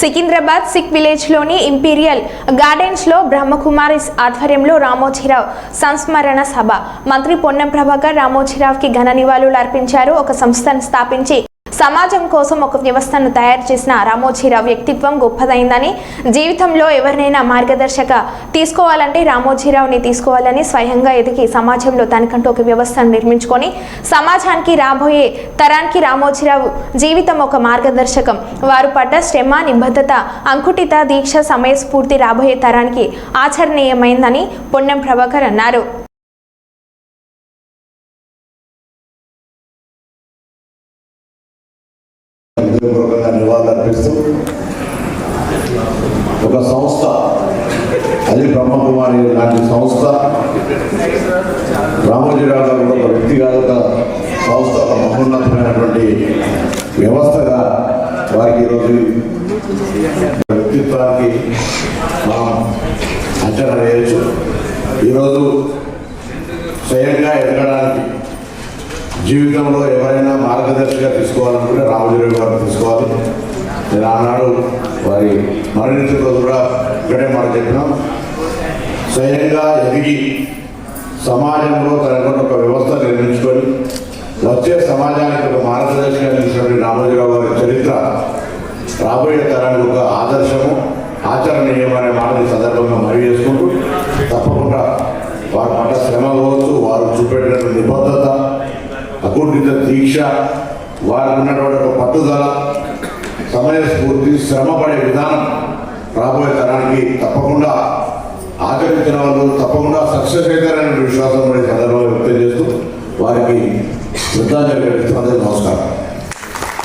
Secunderabad sick విలేజ్లోని imperial గార్డెన్స్లో బ్రహ్మకుమారిస్ ఆధ్వర్యంలో రామోజీరావు సంస్మరణ సభ. మంత్రి పొన్నం ప్రభాకర్ రామోజీరావుకి ఘన నివాళులు అర్పించారు. ఒక సంస్థను స్థాపించి సమాజం కోసం ఒక వ్యవస్థను తయారు చేసిన రామోజీరావు వ్యక్తిత్వం గొప్పదైందని జీవితంలో ఎవరినైనా మార్గదర్శక తీసుకోవాలంటే రామోజీరావుని తీసుకోవాలని స్వయంగా ఎదిగి సమాజంలో తనకంటూ ఒక వ్యవస్థను నిర్మించుకొని సమాజానికి రాబోయే తరానికి రామోజీరావు జీవితం ఒక మార్గదర్శకం. వారు పడ్డ శ్రమ నిబద్ధత అంకుటిత దీక్ష సమయస్ఫూర్తి రాబోయే తరానికి ఆచరణీయమైందని పొన్నం ప్రభాకర్ అన్నారు. హృదయపూర్వకంగా ఒక సంస్థ అది బ్రహ్మకుమారి లాంటి సంస్థ. రామోజీరావు గారు ఒక వ్యక్తిగత సంస్థ ఒక మహోన్నతమైనటువంటి వ్యవస్థగా వారికి ఈరోజు వ్యక్తిత్వానికి మనం అంచనా వేయచ్చు ఈరోజు స్వయంగా ఎదగడానికి జీవితంలో ఎవరైనా మార్గదర్శిగా తీసుకోవాలనుకుంటే రామజీరావు గారు తీసుకోవాలి. నేను ఆనాడు వారి మరణించిన రోజు కూడా ఇక్కడే మాట చెప్పినాం. స్వయంగా ఎదిగి సమాజంలో తనకున్న ఒక వ్యవస్థ నిర్మించుకొని వచ్చే సమాజానికి ఒక మార్గదర్శిగా నిలిచినటువంటి రామోజీరావు గారి చరిత్ర రాబోయే తరానికి ఒక ఆదర్శము ఆచరణీయమనే మాట ఈ సందర్భంగా మరీ చేసుకుంటూ తప్పకుండా వారి పట్ల శ్రమ కావచ్చు వారు చూపెట్టినటువంటి నిబద్ధత అకుంఠిత దీక్ష వారు ఉన్నటువంటి ఒక పట్టుదల సమయస్ఫూర్తి శ్రమపడే విధానం రాబోయే తరానికి తప్పకుండా ఆచరించిన వాళ్ళు తప్పకుండా సక్సెస్ అవుతారనే విశ్వాసం సందర్భంగా వ్యక్తం చేస్తూ వారికి శ్రద్ధాంజలి నమస్కారం.